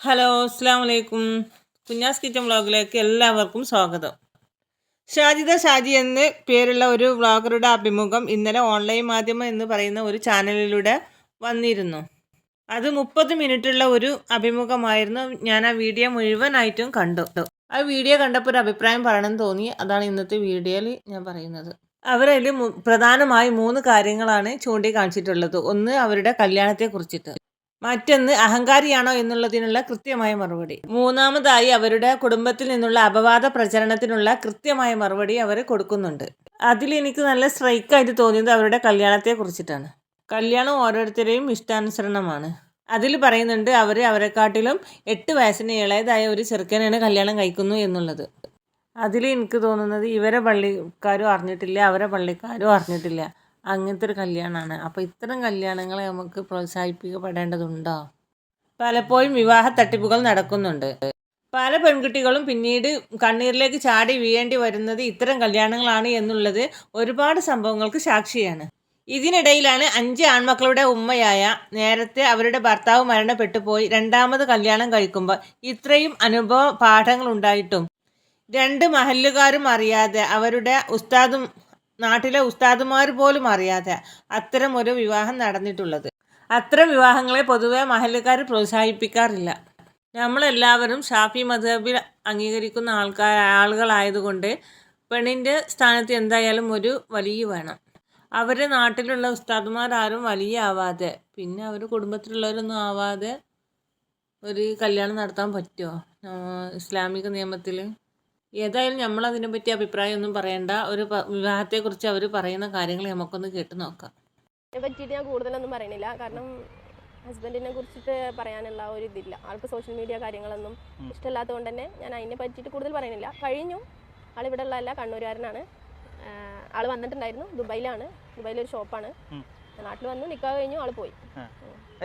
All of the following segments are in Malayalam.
ഹലോ അസ്സാം വലൈക്കും കുഞ്ഞാസ് കിച്ചൻ വ്ളോഗിലേക്ക് എല്ലാവർക്കും സ്വാഗതം. ഷാജിദ ഷാജി എന്ന് പേരുള്ള ഒരു വ്ളോഗറുടെ അഭിമുഖം ഇന്നലെ ഓൺലൈൻ മാധ്യമം എന്ന് പറയുന്ന ഒരു ചാനലിലൂടെ വന്നിരുന്നു. അത് മുപ്പത് മിനിറ്റുള്ള ഒരു അഭിമുഖമായിരുന്നു. ഞാൻ ആ വീഡിയോ മുഴുവനായിട്ടും കണ്ടു. ആ വീഡിയോ കണ്ടപ്പോൾ ഒരു അഭിപ്രായം പറയണമെന്ന് തോന്നി. അതാണ് ഇന്നത്തെ വീഡിയോയിൽ ഞാൻ പറയുന്നത്. അവരതിൽ പ്രധാനമായി മൂന്ന് കാര്യങ്ങളാണ് ചൂണ്ടിക്കാണിച്ചിട്ടുള്ളത്. ഒന്ന് അവരുടെ കല്യാണത്തെ കുറിച്ചിട്ട് മറ്റൊന്ന് അഹങ്കാരിയാണോ എന്നുള്ളതിനുള്ള കൃത്യമായ മറുപടി. മൂന്നാമതായി അവരുടെ കുടുംബത്തിൽ നിന്നുള്ള അപവാദ പ്രചരണത്തിനുള്ള കൃത്യമായ മറുപടി അവർ കൊടുക്കുന്നുണ്ട്. അതിൽ എനിക്ക് നല്ല സ്ട്രൈക്കായിട്ട് തോന്നിയത് അവരുടെ കല്യാണത്തെ കുറിച്ചിട്ടാണ്. കല്യാണം ഓരോരുത്തരെയും ഇഷ്ടാനുസരണമാണ്. അതിൽ പറയുന്നുണ്ട് അവർ അവരെക്കാട്ടിലും എട്ട് വയസ്സിന് ഇളയതായ ഒരു ചെറുക്കനാണ് കല്യാണം കഴിക്കുന്നു എന്നുള്ളത്. അതിൽ എനിക്ക് തോന്നുന്നത് ഇവരെ പള്ളിക്കാരും അറിഞ്ഞിട്ടില്ല അവരെ പള്ളിക്കാരും അറിഞ്ഞിട്ടില്ല. അങ്ങനത്തെ ഒരു കല്യാണമാണ് അപ്പോൾ ഇത്തരം കല്യാണങ്ങളെ നമുക്ക് പ്രോത്സാഹിപ്പിക്കപ്പെടേണ്ടതുണ്ടോ? പലപ്പോഴും വിവാഹ തട്ടിപ്പുകൾ നടക്കുന്നുണ്ട്. പല പെൺകുട്ടികളും പിന്നീട് കണ്ണീരിലേക്ക് ചാടി വീഴേണ്ടി വരുന്നത് ഇത്തരം കല്യാണങ്ങളാണ് എന്നുള്ളത് ഒരുപാട് സംഭവങ്ങൾക്ക് സാക്ഷിയാണ്. ഇതിനിടയിലാണ് അഞ്ച് ആൺമക്കളുടെ ഉമ്മയായ നേരത്തെ അവരുടെ ഭർത്താവ് മരണപ്പെട്ടു പോയി രണ്ടാമത് കല്യാണം കഴിക്കുമ്പോൾ ഇത്രയും അനുഭവ പാഠങ്ങൾ ഉണ്ടായിട്ടും രണ്ട് മഹല്ലുകാരും അറിയാതെ അവരുടെ ഉസ്താദും നാട്ടിലെ ഉസ്താദുമാർ പോലും അറിയാതെ അത്തരം ഒരു വിവാഹം നടന്നിട്ടുള്ളത്. അത്തരം വിവാഹങ്ങളെ പൊതുവെ മഹല്ലുകാർ പ്രോത്സാഹിപ്പിക്കാറില്ല. നമ്മളെല്ലാവരും ഷാഫി മധബിൽ അംഗീകരിക്കുന്ന ആൾക്കാർ ആളുകളായതുകൊണ്ട് പെണ്ണിന്റെ സ്ഥാനത്ത് എന്തായാലും ഒരു വലിയ വേണം. അവരുടെ നാട്ടിലുള്ള ഉസ്താദുമാരാരും വലിയ ആവാതെ പിന്നെ അവർ കുടുംബത്തിലുള്ളവരൊന്നും ആവാതെ ഒരു കല്യാണം നടത്താൻ പറ്റുമോ? ഇസ്ലാമിക നിയമത്തിൽ ഏതായാലും നമ്മൾ അതിനെപ്പറ്റി അഭിപ്രായമൊന്നും പറയണ്ട. ഒരു വിവാഹത്തെക്കുറിച്ച് അവർ പറയുന്ന കാര്യങ്ങൾ നമുക്കൊന്ന് കേട്ട് നോക്കാം. അതിനെ പറ്റിയിട്ട് ഞാൻ കൂടുതലൊന്നും പറയണില്ല കാരണം ഹസ്ബൻഡിനെ കുറിച്ചിട്ട് പറയാനുള്ള ഒരു ഇതില്ല. ആൾക്ക് സോഷ്യൽ മീഡിയ കാര്യങ്ങളൊന്നും ഇഷ്ടമില്ലാത്തതുകൊണ്ട് തന്നെ ഞാൻ അതിനെ പറ്റിയിട്ട് കൂടുതൽ പറയണില്ല കഴിഞ്ഞു. ആൾ ഇവിടെ ഉള്ളതല്ല കണ്ണൂരുകാരനാണ്. ആൾ ആൾ വന്നിട്ടുണ്ടായിരുന്നു. ദുബായിലാണ്. ദുബായിലൊരു ഷോപ്പാണ്. നാട്ടിൽ വന്നു. നിക്കാഹ് കഴിഞ്ഞു. ആൾ പോയി.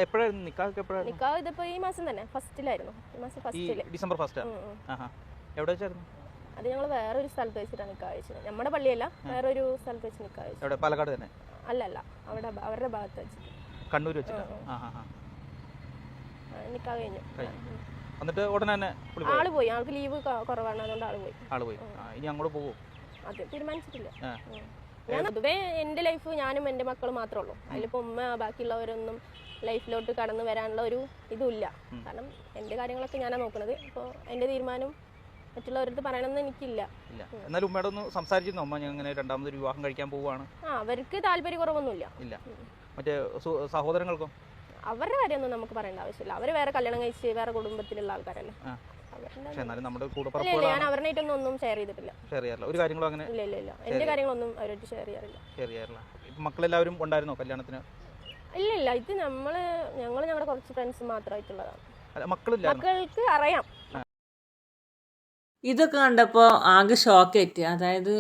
എപ്പോഴായിരുന്നു നിക്കാഹ്? എപ്പോഴായിരുന്നു? നിക്കാഹ് ഇതിപ്പോ ഈ മാസം തന്നെ. ഫസ്റ്റിലായിരുന്നു. ഈ മാസം ഫസ്റ്റിൽ. December first? എവിടെ വെച്ചായിരുന്നു? അത് ഞങ്ങൾ വേറൊരു സ്ഥലത്ത് വെച്ചിട്ടാണ് നിക്കാഹ് കഴിച്ചത് നമ്മുടെ പള്ളിയല്ല വേറൊരു സ്ഥലത്ത് വെച്ച് കഴിച്ചത് അവിടെ പാലക്കാട് തന്നെ? അല്ലല്ല അല്ല അവിടെ അവരുടെ ഭാഗത്ത് വെച്ചിട്ട്. കണ്ണൂർ വെച്ചിട്ട്? നിക്കാഹ് കഴിഞ്ഞു. എന്നിട്ട് ഉടനെ തന്നെ ആൾ പോയി? ആൾക്ക് ലീവ് കുറവാണ് അതുകൊണ്ട് ആൾ പോയി. ആൾ പോയി. ഇനി അങ്ങോട്ട് പോകും അതെ തീരുമാനിച്ചിട്ടില്ല. ഞാൻ പൊതുവേ എന്റെ ലൈഫ് ഞാനും എന്റെ മക്കളും മാത്രമേ ഉള്ളൂ. അതിലിപ്പോൾ ഉമ്മ ബാക്കിയുള്ളവരൊന്നും ലൈഫിലോട്ട് കടന്നു വരാനുള്ള ഒരു ഇതുമില്ല കാരണം എന്റെ കാര്യങ്ങളൊക്കെ ഞാനാണ് നോക്കുന്നത് അപ്പോൾ എന്റെ തീരുമാനം മറ്റുള്ളവരടുത്ത് പറയണമെന്ന് എനിക്കില്ല. ഇല്ല. എന്നാലും ഉമ്മയോടൊന്ന് സംസാരിച്ചിരുന്നു? അമ്മ ഞാൻ ഇങ്ങനെ രണ്ടാമതൊരു വിവാഹം കഴിക്കാൻ പോവാണ് ആ അവർക്ക് താല്പര്യക്കുറവൊന്നുമില്ല. ഇല്ല. മറ്റേ സു- സഹോദരങ്ങൾക്കോ? അവരുടെ കാര്യമൊന്നും നമുക്ക് പറയേണ്ട ആവശ്യമില്ല. അവർ വേറെ കല്യാണം കഴിച്ച് വേറെ കുടുംബത്തിലുള്ള ആൾക്കാരല്ലേ. ആ. അവരുടെ പക്ഷെ എന്നാലും നമ്മുടെ കൂടെ ഇല്ല ഇല്ല പറപ്പുകളാണ്. ഞാൻ അവരുടെ ഒന്നും ഷെയർ ചെയ്തിട്ടില്ല. ഷെയർ ചെയ്യാറില്ല. ഒരു കാര്യങ്ങളും അങ്ങനെ ഇല്ല ഇല്ല ഇല്ല. എന്റെ കാര്യങ്ങളൊന്നും അവരായിട്ട് ഷെയർ ചെയ്യാറില്ല. ഷെയർ ചെയ്യാറില്ല. ഇപ്പം മക്കളെല്ലാവരും ഉണ്ടായിരുന്നോ കല്യാണത്തിന്? ഇല്ല ഇല്ല. ഇത് നമ്മൾ ഞങ്ങൾ ഞങ്ങളുടെ കുറച്ച് ഫ്രണ്ട്സ് മാത്രമായിട്ടുള്ളതാണ് അല്ല മക്കളില്ലായിരുന്നു? മക്കൾക്ക് അറിയാം. ഇതൊക്കെ കണ്ടപ്പോൾ ആകെ ഷോക്കേറ്റ്. അതായത്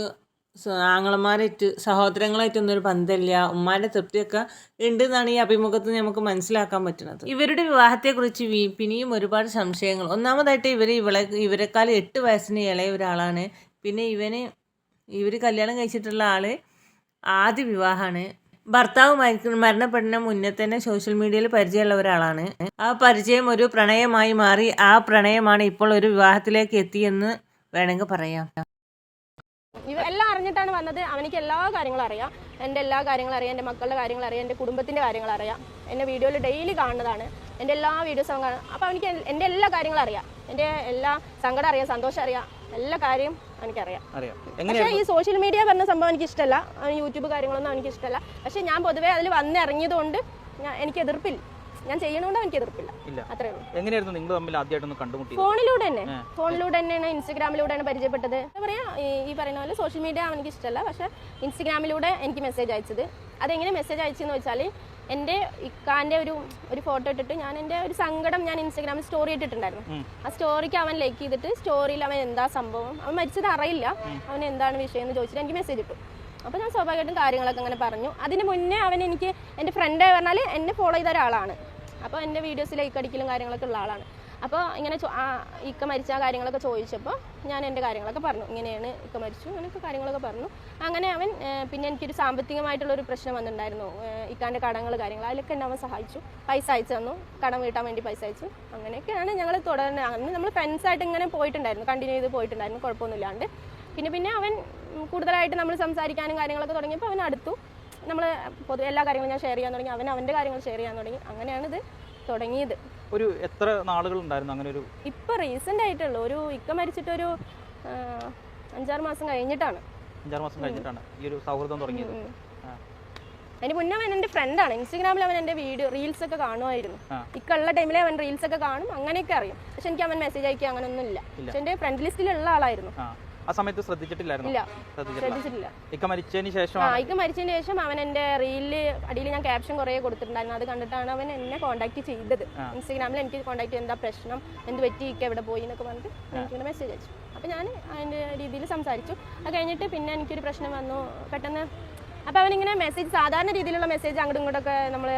ആങ്ങളമാരായിട്ട് സഹോദരങ്ങളായിട്ടൊന്നും ഒരു ബന്ധമില്ല. ഉമ്മാന്റെ തൃപ്തിയൊക്കെ ഉണ്ട് എന്നാണ് ഈ അഭിമുഖത്തിൽ നമുക്ക് മനസ്സിലാക്കാൻ പറ്റുന്നത്. ഇവരുടെ വിവാഹത്തെക്കുറിച്ച് പിന്നെയും ഒരുപാട് സംശയങ്ങൾ. ഒന്നാമതായിട്ട് ഇവർ ഇവളെ ഇവരെക്കാൾ എട്ട് വയസ്സിന് ഇളയ ഒരാളാണ്. പിന്നെ ഇവന് ഇവർ കല്യാണം കഴിച്ചിട്ടുള്ള ആൾ ആദ്യ വിവാഹമാണ്. ഭർത്താവ് മരണപ്പെടുന്ന മുന്നേ തന്നെ സോഷ്യൽ മീഡിയയിൽ പരിചയമുള്ള ഒരാളാണ്. ആ പരിചയം ഒരു പ്രണയമായി മാറി. ആ പ്രണയമാണ് ഇപ്പോൾ ഒരു വിവാഹത്തിലേക്ക് എത്തിയെന്ന് വേണമെങ്കിൽ പറയാം. എല്ലാം അറിഞ്ഞിട്ടാണ് വന്നത്. അവനിക്ക് എല്ലാ കാര്യങ്ങളും അറിയാം. എന്റെ എല്ലാ കാര്യങ്ങളും അറിയാം. എന്റെ മക്കളുടെ കാര്യങ്ങൾ അറിയാം. എന്റെ കുടുംബത്തിന്റെ കാര്യങ്ങൾ അറിയാം. എന്നെ വീഡിയോയിൽ ഡെയിലി കാണുന്നതാണ്. എന്റെ എല്ലാ വീഡിയോസും കാണും. അപ്പോൾ അവനിക്ക് എന്റെ എല്ലാ കാര്യങ്ങളും അറിയാം. എന്റെ എല്ലാ സങ്കടം അറിയാം. സന്തോഷം അറിയാം. എല്ലാ കാര്യം എനിക്കറിയാം. അറിയാം. പക്ഷേ ഈ സോഷ്യൽ മീഡിയ പറഞ്ഞ സംഭവം എനിക്ക് ഇഷ്ടമല്ല യൂട്യൂബ് കാര്യങ്ങളൊന്നും എനിക്ക് ഇഷ്ടമല്ല പക്ഷേ ഞാൻ പൊതുവേ അതിൽ വന്നിറങ്ങിയതുകൊണ്ട് കൊണ്ട് എനിക്ക് എതിർപ്പില്ല. ഞാൻ ചെയ്യണോണ്ട് എനിക്ക് എതിർപ്പില്ല. അത്രേ ഉള്ളൂ. എങ്ങനെയായിരുന്നു നിങ്ങൾ തമ്മിൽ ആദ്യമായിട്ടൊന്ന് ഫോണിലൂടെ തന്നെ. ഫോണിലൂടെ തന്നെയാണ് ഇൻസ്റ്റഗ്രാമിലൂടെയാണ് പരിചയപ്പെട്ടത്. എന്താ പറയാ ഈ പറയുന്ന പോലെ സോഷ്യൽ മീഡിയ എനിക്ക് ഇഷ്ടമല്ല പക്ഷെ ഇൻസ്റ്റഗ്രാമിലൂടെ എനിക്ക് മെസ്സേജ് അയച്ചത്. അതെങ്ങനെ മെസ്സേജ് അയച്ചെന്ന് വെച്ചാൽ എന്റെ ഇക്കാന്റെ ഒരു ഒരു ഫോട്ടോ ഇട്ടിട്ട് ഞാൻ എന്റെ ഒരു സങ്കടം ഞാൻ ഇൻസ്റ്റാഗ്രാമിൽ സ്റ്റോറി ഇട്ടിട്ടുണ്ടായിരുന്നു. ആ സ്റ്റോറിക്ക് അവൻ ലൈക്ക് ചെയ്തിട്ട് സ്റ്റോറിയിൽ അവൻ എന്താ സംഭവം? അവൻ മരിച്ചത് അറിയില്ല. അവൻ എന്താണ് വിഷയം എന്ന് ചോദിച്ചിട്ട് എനിക്ക് മെസ്സേജ് ഇട്ടു. അപ്പോൾ ഞാൻ സ്വാഭാവികമായിട്ടും കാര്യങ്ങളൊക്കെ അങ്ങനെ പറഞ്ഞു. അതിന് മുന്നേ അവൻ എനിക്ക് എന്റെ ഫ്രണ്ട് പറഞ്ഞാൽ എന്നെ ഫോളോ ചെയ്ത ഒരാളാണ്. അപ്പോൾ എന്റെ വീഡിയോസ് ലൈക്ക് അടിക്കലും കാര്യങ്ങളൊക്കെ ഉള്ള ആളാണ്. അപ്പോൾ ഇങ്ങനെ ഇക്ക മരിച്ച കാര്യങ്ങളൊക്കെ ചോദിച്ചപ്പോൾ ഞാൻ എന്റെ കാര്യങ്ങളൊക്കെ പറഞ്ഞു. ഇങ്ങനെയാണ് ഇക്ക മരിച്ചു അങ്ങനെയൊക്കെ കാര്യങ്ങളൊക്കെ പറഞ്ഞു. അങ്ങനെ അവൻ പിന്നെ എനിക്കൊരു സാമ്പത്തികമായിട്ടുള്ളൊരു പ്രശ്നം വന്നിട്ടുണ്ടായിരുന്നു. ഇക്കാന്റെ കടങ്ങൾ കാര്യങ്ങൾ അതിലൊക്കെ എന്നെ അവൻ സഹായിച്ചു. പൈസ അയച്ചു തന്നു. കടം വീട്ടാൻ വേണ്ടി പൈസ അയച്ചു. അങ്ങനെയൊക്കെയാണ് ഞങ്ങൾ തുടർന്ന് അന്ന് നമ്മൾ ഫ്രണ്ട്സായിട്ട് ഇങ്ങനെ പോയിട്ടുണ്ടായിരുന്നു. കണ്ടിന്യൂ ചെയ്ത് പോയിട്ടുണ്ടായിരുന്നു. കുഴപ്പമൊന്നുമില്ലാണ്ട്. പിന്നെ പിന്നെ അവൻ കൂടുതലായിട്ട് നമ്മൾ സംസാരിക്കാനും കാര്യങ്ങളൊക്കെ തുടങ്ങിയപ്പോൾ അവൻ അടുത്തു. നമ്മൾ പൊതുവെ എല്ലാ കാര്യങ്ങളും ഞാൻ ഷെയർ ചെയ്യാൻ തുടങ്ങി. അവൻ അവന്റെ കാര്യങ്ങൾ ഷെയർ ചെയ്യാൻ തുടങ്ങി. അങ്ങനെയാണ് ഇത് തുടങ്ങിയത്. ഒരു എത്ര നാളുകൾ ഉണ്ടായിരുന്നു അങ്ങനെ ഒരു ഇപ്പൊ റീസെന്റ് ആയിട്ടുള്ളൂ. ഒരു ഇക്ക മരിച്ചിട്ടൊരു ഒരു അഞ്ചാറ് മാസം കഴിഞ്ഞിട്ടാണ്. അഞ്ചാറ് മാസം കഴിഞ്ഞിട്ടാണ് ഈ ഒരു സൗഹൃദം തുടങ്ങിയത്. അതിന് മുന്നേ അവൻ എന്റെ ഫ്രണ്ടാണ് ഇൻസ്റ്റഗ്രാമിൽ അവൻ എന്റെ വീഡിയോ റീൽസ് ഒക്കെ കാണുമായിരുന്നു. ഇക്കുള്ള ടൈമിൽ അവൻ റീൽസ് ഒക്കെ കാണും. അങ്ങനെയൊക്കെ അറിയും. പക്ഷെ എനിക്ക് അവൻ മെസ്സേജ് അയക്കുക അങ്ങനെയൊന്നും ഇല്ല. ഇല്ല. പക്ഷെ എന്റെ ഫ്രണ്ട് ലിസ്റ്റിലുള്ള ആളായിരുന്നു. ആ ആ സമയത്ത് ശ്രദ്ധിച്ചിട്ടില്ലായിരുന്നു? ഇല്ല. ശ്രദ്ധിച്ചിട്ടില്ല. ഇക്ക മരിച്ചതിന് ആ ശേഷമാണ്? ഇക്ക മരിച്ചതിന് ശേഷം അവൻ എന്റെ റീലിൽ അടിയിൽ ഞാൻ ക്യാപ്ഷൻ കുറേ കൊടുത്തിട്ടുണ്ടായിരുന്നു. അത് കണ്ടിട്ടാണ് അവൻ എന്നെ കോൺടാക്ട് ചെയ്തത്. ഇൻസ്റ്റാഗ്രാമിൽ എനിക്ക് കോൺടാക്ട് എന്താ പ്രശ്നം? എന്ത് പറ്റി? ഇക്ക എവിടെ പോയി എന്നൊക്കെ പറഞ്ഞിട്ട് എനിക്കിങ്ങനെ മെസ്സേജ് അയച്ചു. അപ്പോൾ ഞാൻ അതിന്റെ രീതിയിൽ സംസാരിച്ചു. അത് കഴിഞ്ഞിട്ട് പിന്നെ എനിക്കൊരു പ്രശ്നം വന്നു. പെട്ടെന്ന് അപ്പോൾ അവനിങ്ങനെ മെസ്സേജ് സാധാരണ രീതിയിലുള്ള മെസ്സേജ് അങ്ങോട്ടും ഇങ്ങോട്ടൊക്കെ നമ്മൾ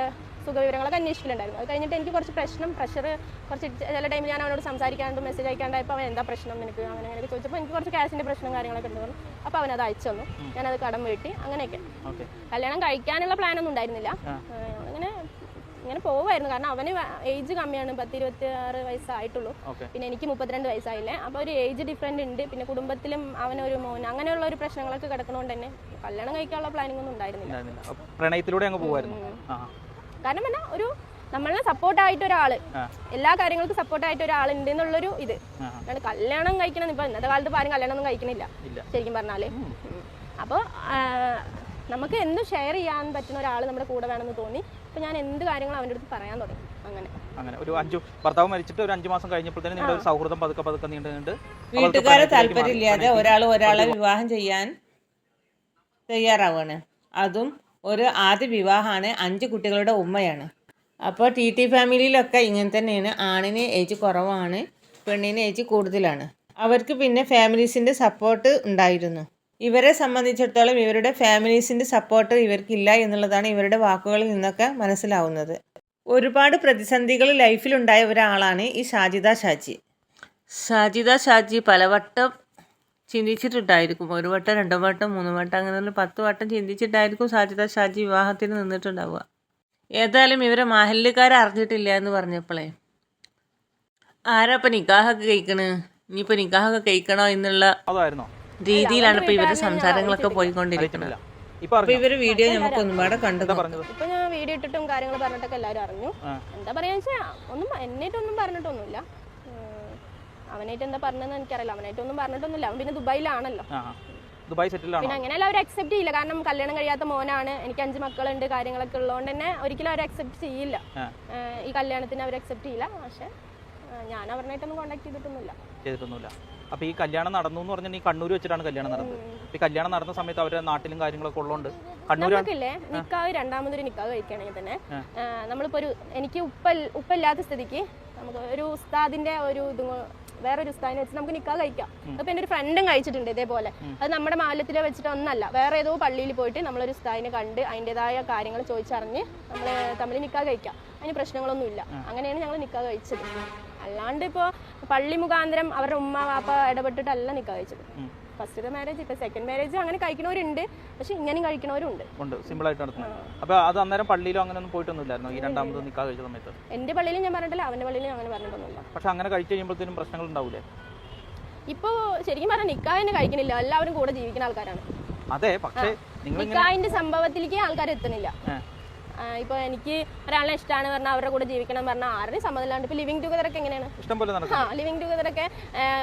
സുഖവിവരങ്ങളൊക്കെ അന്വേഷിക്കലുണ്ടായിരുന്നു. അത് കഴിഞ്ഞിട്ട് എനിക്ക് കുറച്ച് പ്രശ്നം പ്രഷർ കുറച്ച് ചില ടൈമിൽ ഞാൻ അവനോട് സംസാരിക്കാണ്ട് മെസ്സേജ് അയക്കാണ്ടായപ്പോൾ അവൻ എന്താ പ്രശ്നം നിനക്ക്? അങ്ങനെ അങ്ങനെയൊക്കെ ചോദിച്ചപ്പോൾ എനിക്ക് കുറച്ച് ക്യാഷിന്റെ പ്രശ്നം കാര്യങ്ങളൊക്കെ ഉണ്ട് പറഞ്ഞു അപ്പോൾ അവനത് അത് അയച്ചു തന്നു. ഞാനത് കടം വീട്ടി അങ്ങനെയൊക്കെ. കല്യാണം കഴിക്കാനുള്ള പ്ലാനൊന്നും ഉണ്ടായിരുന്നില്ല. അങ്ങനെ ഇങ്ങനെ പോവായിരുന്നു കാരണം അവന് ഏജ് കമ്മിയാണ് പത്ത് ഇരുപത്തി ആറ് വയസ്സായിട്ടുള്ളൂ പിന്നെ എനിക്ക് മുപ്പത്തിരണ്ട് വയസ്സായില്ലേ. അപ്പോൾ ഒരു ഏജ് ഡിഫറെന്റ് ഉണ്ട്. പിന്നെ കുടുംബത്തിലും അവനൊരു മോൻ അങ്ങനെയുള്ള ഒരു പ്രശ്നങ്ങളൊക്കെ കിടക്കുന്നതുകൊണ്ട് തന്നെ കല്യാണം കഴിക്കാനുള്ള പ്ലാനിംഗ് ഒന്നും ഉണ്ടായിരുന്നില്ല. പ്രണയത്തിലൂടെ അങ്ങ് പോവായിരുന്നു. ആ. കാരണം എന്നാ ഒരു നമ്മളെ സപ്പോർട്ട് ആയിട്ട് ഒരാൾ എല്ലാ കാര്യങ്ങൾക്കും സപ്പോർട്ട് ആയിട്ട് ഒരാൾ ഉണ്ട് എന്നുള്ളൊരു ഇത് കല്യാണം കഴിക്കണം. ഇപ്പൊ ഇന്നത്തെ കാലത്ത് ഇപ്പൊ ആരും കല്യാണം ഒന്നും കഴിക്കണില്ല ശരിക്കും പറഞ്ഞാൽ. അപ്പോൾ നമുക്ക് എന്ത് ഷെയർ ചെയ്യാൻ പറ്റുന്ന ഒരാൾ നമ്മുടെ കൂടെ വേണമെന്ന് തോന്നി. അപ്പൊ ഞാൻ എന്ത് കാര്യങ്ങളും അവന്റെ അടുത്ത് പറയാൻ തുടങ്ങി. അങ്ങനെ. അങ്ങനെ. ഒരു അഞ്ചു ഭർത്താവ് മരിച്ചിട്ട് ഒരു അഞ്ചു മാസം കഴിഞ്ഞപ്പോഴത്തേനും നിങ്ങളുടെ ഒരു സൗഹൃദം പതുക്കെ പതുക്കെ നീണ്ടുണ്ട് വീട്ടുകാരെ താല്പര്യമില്ലാതെ ഒരാൾ ഒരാളെ വിവാഹം ചെയ്യാൻ തയ്യാറാവാണ്. അതും ഒരു ആദ്യ വിവാഹമാണ് അഞ്ച് കുട്ടികളുടെ ഉമ്മയാണ്. അപ്പോൾ ടി ടി ഫാമിലിയിലൊക്കെ ഇങ്ങനെ തന്നെയാണ്. ആണിന് ഏജ് കുറവാണ് പെണ്ണിന് ഏജ് കൂടുതലാണ്. അവർക്ക് പിന്നെ ഫാമിലീസിന്റെ സപ്പോർട്ട് ഉണ്ടായിരുന്നു. ഇവരെ സംബന്ധിച്ചിടത്തോളം ഇവരുടെ ഫാമിലീസിന്റെ സപ്പോർട്ട് ഇവർക്കില്ല എന്നുള്ളതാണ് ഇവരുടെ വാക്കുകളിൽ നിന്നൊക്കെ മനസ്സിലാവുന്നത്. ഒരുപാട് പ്രതിസന്ധികൾ ലൈഫിലുണ്ടായ ഒരാളാണ് ഈ ഷാജിദ ഷാജി. ഷാജിദ ഷാജി പലവട്ടം ചിന്തിച്ചിട്ടുണ്ടായിരിക്കും. ഒരു വട്ടം രണ്ടു വട്ടം മൂന്ന് വട്ടം അങ്ങനെ പത്ത് വട്ടം ചിന്തിച്ചിട്ടായിരിക്കും സാജിത ഷാജി വിവാഹത്തിന് നിന്നിട്ടുണ്ടാവുക. ഏതായാലും ഇവരെ മാഹല്യക്കാർ അറിഞ്ഞിട്ടില്ല എന്ന് പറഞ്ഞപ്പോളേ. ആരാ ഇപ്പം നിക്കാഹൊക്കെ കഴിക്കണ്? ഇനിയിപ്പോൾ നിക്കാഹൊക്കെ കഴിക്കണോ എന്നുള്ള അതായിരുന്നോ? രീതിയിലാണ് ഇപ്പോൾ ഇവരുടെ സംസാരങ്ങളൊക്കെ. പോയിക്കൊണ്ടിരിക്കുന്നത്. ഇപ്പൊ ഇവരെ വീഡിയോ നമുക്ക് ഒന്നുപാടെ കണ്ടു. ഇപ്പൊ ഞാൻ വീഡിയോ ഇട്ടിട്ടും കാര്യങ്ങൾ പറഞ്ഞിട്ടൊക്കെ എല്ലാവരും അറിഞ്ഞു. എന്താ പറയാ വെച്ചാൽ ഒന്നും എന്നിട്ടൊന്നും പറഞ്ഞിട്ടൊന്നുമില്ല. അവനായിട്ട് എന്താ പറഞ്ഞതെന്ന് എനിക്കറിയില്ല. അവനായിട്ടൊന്നും പറഞ്ഞിട്ടൊന്നുമില്ല. അവൻ പിന്നെ ദുബായിലാണല്ലോ. ദുബായ് സെറ്റിലാണോ പിന്നെ അങ്ങനെ അവർ അക്സെപ്റ്റ് ചെയ്യില്ല. കാരണം കല്യാണം കഴിയാത്ത മോനാണ്. എനിക്ക് അഞ്ച് മക്കളുണ്ട് കാര്യങ്ങളൊക്കെ ഉള്ളതുകൊണ്ട് തന്നെ ഒരിക്കലും അവർ അക്സെപ്റ്റ് ചെയ്യില്ല. ഈ കല്യാണത്തിന് അവർ അക്സെപ്റ്റ് ചെയ്യില്ല. പക്ഷെ ഞാൻ അവരുമായിട്ടൊന്നും കോൺടാക്ട് ചെയ്തിട്ടൊന്നുമില്ല. ചെയ്തിട്ടൊന്നുമില്ല. അപ്പൊ ഈ കല്യാണം നടന്നു എന്ന് പറഞ്ഞാൽ ഈ കണ്ണൂർ വെച്ചിട്ടാണ് കല്യാണം നടന്നത്? ഈ കല്യാണം നടന്ന സമയത്ത് അവരുടെ നാട്ടിലും കാര്യങ്ങളൊക്കെ ഉള്ളതുകൊണ്ട് നമുക്കില്ലേ നിക്കാഹ് രണ്ടാമതൊരു നിക്കാവ് കഴിക്കുകയാണെങ്കിൽ തന്നെ. നമ്മളിപ്പോ ഒരു എനിക്ക് ഉപ്പ ഉപ്പല്ലാത്ത സ്ഥിതിക്ക് നമുക്ക് ഒരു ഉസ്താദിന്റെ ഒരു ഇത് വേറൊരു ഉസ്താദിനെ വെച്ച് നമുക്ക് നിക്കാ കഴിക്കാം. അപ്പൊ എന്റെ ഒരു ഫ്രണ്ടും കഴിച്ചിട്ടുണ്ട് ഇതേപോലെ. അത് നമ്മുടെ മാലത്തിൽ വെച്ചിട്ട് ഒന്നല്ല. വേറെ ഏതോ പള്ളിയിൽ പോയിട്ട് നമ്മളൊരു ഉസ്താദിനെ കണ്ട് അതിന്റെതായ കാര്യങ്ങൾ ചോദിച്ചറിഞ്ഞ് നമ്മൾ തമ്മിൽ നിക്കാ കഴിക്കാം. അതിന് പ്രശ്നങ്ങളൊന്നുമില്ല. അങ്ങനെയാണ് ഞങ്ങൾ നിക്കാ കഴിച്ചത്. അല്ലാണ്ട് ഇപ്പോൾ പള്ളി മുഖാന്തരം അവരുടെ ഉമ്മ വാപ്പ ഇടപെട്ടിട്ടല്ല നിക്കാ കഴിച്ചത്. ഉം. ഫസ്റ്റത്തെ മാരേജ് ഇപ്പൊ സെക്കൻഡ് മാരേജ് അങ്ങനെ കഴിക്കുന്നവരുണ്ട് പക്ഷെ ഇങ്ങനെയും കഴിക്കുന്നവരുണ്ട് ഉണ്ട്. സിമ്പിൾ ആയിട്ട് നടത്തുന്നത് അപ്പൊ അത് അന്നേരം പള്ളിയിലോ അങ്ങനെ ഒന്നും പോയിട്ടൊന്നുമില്ലായിരുന്നു? ഈ രണ്ടാമത് നിക്കാ കഴിച്ച സമയത്ത്? എന്റെ പള്ളിയിലും ഞാൻ പറഞ്ഞിട്ടില്ല. അവന്റെ പള്ളിയിലും അങ്ങനെ പറഞ്ഞിട്ടൊന്നുമില്ല. പക്ഷെ അങ്ങനെ കഴിച്ചു കഴിയുമ്പോഴത്തേനും പ്രശ്നങ്ങൾ ഉണ്ടാവില്ലേ ഇപ്പൊ ശരിക്കും പറഞ്ഞാൽ തന്നെ കഴിക്കണില്ല. എല്ലാവരും കൂടെ ജീവിക്കുന്ന ആൾക്കാരാണ്. അതെ പക്ഷേ നിങ്ങൾ നിക്കാഹിന്റെ സംഭവത്തിലേക്ക് ആൾക്കാർ എത്തുന്നില്ല. ഇപ്പൊ എനിക്ക് ഒരാളെ ഇഷ്ടമാണ് പറഞ്ഞാൽ അവരുടെ കൂടെ ജീവിക്കണം പറഞ്ഞാൽ ആരുടെയും സമ്മതമില്ലാണ്ട് ഇപ്പൊ ലിവിങ് ടുഗദർ ഒക്കെ എങ്ങനെയാണ്? ഇഷ്ടം പോലെ നടക്കും. ആ ലിവിങ് ടുഗദർ ഒക്കെ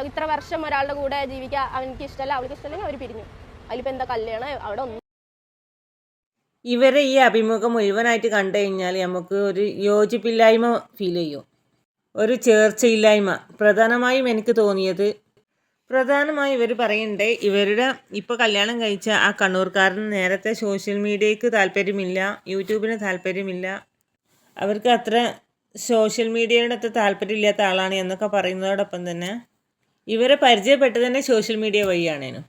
ഇത്ര വർഷം ഒരാളുടെ കൂടെ ജീവിക്കുക അവനിക്ക് ഇഷ്ടമല്ല അവൾക്ക് ഇഷ്ടമല്ലെങ്കിൽ അവർ പിരിഞ്ഞു. അതിലിപ്പോ എന്താ കല്യാണം? അവിടെ ഒന്നും ഇവരെ ഈ അഭിമുഖം മുഴുവനായിട്ട് കണ്ടു കഴിഞ്ഞാൽ നമുക്ക് ഒരു യോജിപ്പില്ലായ്മ ഫീൽ ചെയ്യും. ഒരു ചേർച്ചയില്ലായ്മ. പ്രധാനമായും എനിക്ക് തോന്നിയത് പ്രധാനമായും ഇവർ പറയുന്നുണ്ട് ഇവരുടെ ഇപ്പോൾ കല്യാണം കഴിച്ച ആ കണ്ണൂർക്കാരന് നേരത്തെ സോഷ്യൽ മീഡിയയ്ക്ക് താല്പര്യമില്ല യൂട്യൂബിന് താല്പര്യമില്ല. അവർക്ക് അത്ര സോഷ്യൽ മീഡിയയുടെ അത്ര താല്പര്യമില്ലാത്ത ആളാണ് എന്നൊക്കെ പറയുന്നതോടൊപ്പം തന്നെ ഇവരെ പരിചയപ്പെട്ടത് തന്നെ സോഷ്യൽ മീഡിയ വഴിയാണേനു.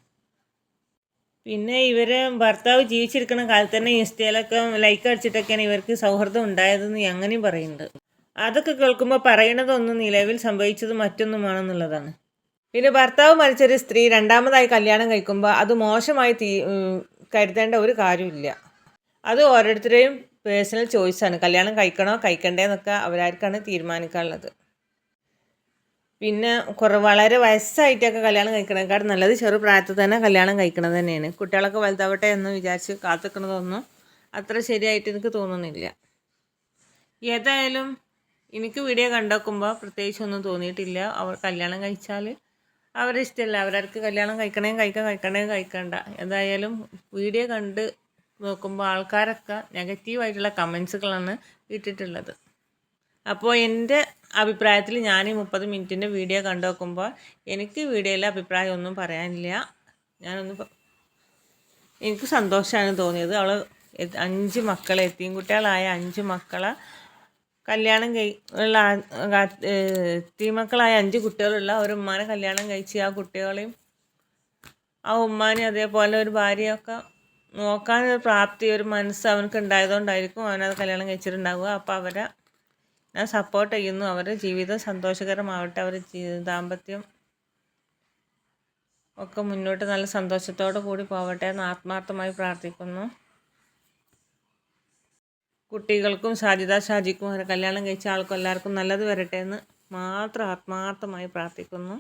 പിന്നെ ഇവരെ ഭർത്താവ് ജീവിച്ചിരിക്കുന്ന കാലത്ത് തന്നെ ഇൻസ്റ്റയിലൊക്കെ ലൈക്ക് അടിച്ചിട്ടൊക്കെയാണ് ഇവർക്ക് സൗഹൃദം ഉണ്ടായതെന്ന് അങ്ങനെയും പറയുന്നുണ്ട്. അതൊക്കെ കേൾക്കുമ്പോൾ പറയണതൊന്നും നിലവിൽ സംഭവിച്ചത് മറ്റൊന്നുമാണെന്നുള്ളതാണ്. പിന്നെ ഭർത്താവ് മരിച്ചൊരു സ്ത്രീ രണ്ടാമതായി കല്യാണം കഴിക്കുമ്പോൾ അത് മോശമായി തീ കരുതേണ്ട ഒരു കാര്യമില്ല അത് ഓരോരുത്തരുടെയും പേഴ്സണൽ ചോയ്സാണ് കല്യാണം കഴിക്കണോ കഴിക്കണ്ടേ എന്നൊക്കെ അവരാർക്കാണ് തീരുമാനിക്കാനുള്ളത്. പിന്നെ കുറേ വളരെ വയസ്സായിട്ടൊക്കെ കല്യാണം കഴിക്കണേക്കാൾ നല്ലത് ചെറുപ്രായത്തിൽ തന്നെ കല്യാണം കഴിക്കണത് തന്നെയാണ്. കുട്ടികളൊക്കെ വലുതാവട്ടെ എന്ന് വിചാരിച്ച് കാത്തിക്കണതൊന്നും അത്ര ശരിയായിട്ട് എനിക്ക് തോന്നുന്നില്ല. ഏതായാലും എനിക്ക് വീഡിയോ കണ്ടോക്കുമ്പോൾ പ്രത്യേകിച്ചൊന്നും തോന്നിയിട്ടില്ല. അവർ കല്യാണം കഴിച്ചാൽ അവരുടെ ഇഷ്ടമല്ല. അവരവർക്ക് കല്യാണം കഴിക്കണേ കഴിക്കാം കഴിക്കണേ കഴിക്കണ്ട. എന്തായാലും വീഡിയോ കണ്ട് നോക്കുമ്പോൾ ആൾക്കാരൊക്കെ നെഗറ്റീവായിട്ടുള്ള കമൻസുകളാണ് ഇട്ടിട്ടുള്ളത്. അപ്പോൾ എന്റെ അഭിപ്രായത്തിൽ ഞാൻ ഈ മുപ്പത് മിനിറ്റിന്റെ വീഡിയോ കണ്ടു നോക്കുമ്പോൾ എനിക്ക് വീഡിയോയിലെ അഭിപ്രായം ഒന്നും പറയാനില്ല. ഞാനൊന്ന് എനിക്ക് സന്തോഷമാണ് തോന്നിയത്. അവൾ അഞ്ച് മക്കളെ എത്തിയും കുട്ടികളായ അഞ്ച് മക്കളെ കല്യാണം കഴി ഉള്ള എത്തിമക്കളായ അഞ്ച് കുട്ടികളുള്ള ഒരു ഉമ്മാനെ കല്യാണം കഴിച്ച് ആ കുട്ടികളെയും ആ ഉമ്മാനെ അതേപോലെ ഒരു ഭാര്യയൊക്കെ നോക്കാൻ ഒരു പ്രാപ്തി ഒരു മനസ്സ് അവനക്ക് ഉണ്ടായതുകൊണ്ടായിരിക്കും അവനത് കല്യാണം കഴിച്ചിട്ടുണ്ടാവുക. അപ്പോൾ അവരെ ഞാൻ സപ്പോർട്ട് ചെയ്യുന്നു. അവരുടെ ജീവിതം സന്തോഷകരമാവട്ടെ. അവരുടെ ദാമ്പത്യം ഒക്കെ മുന്നോട്ട് നല്ല സന്തോഷത്തോടു കൂടി പോവട്ടെ എന്ന് ആത്മാർത്ഥമായി പ്രാർത്ഥിക്കുന്നു. കുട്ടികൾക്കും ഷാജിദ ഷാജിക്കും അവരെ കല്യാണം കഴിച്ച ആൾക്കും എല്ലാവർക്കും നല്ലത് വരട്ടെ എന്ന് മാത്രം ആത്മാർത്ഥമായി പ്രാർത്ഥിക്കുന്നു.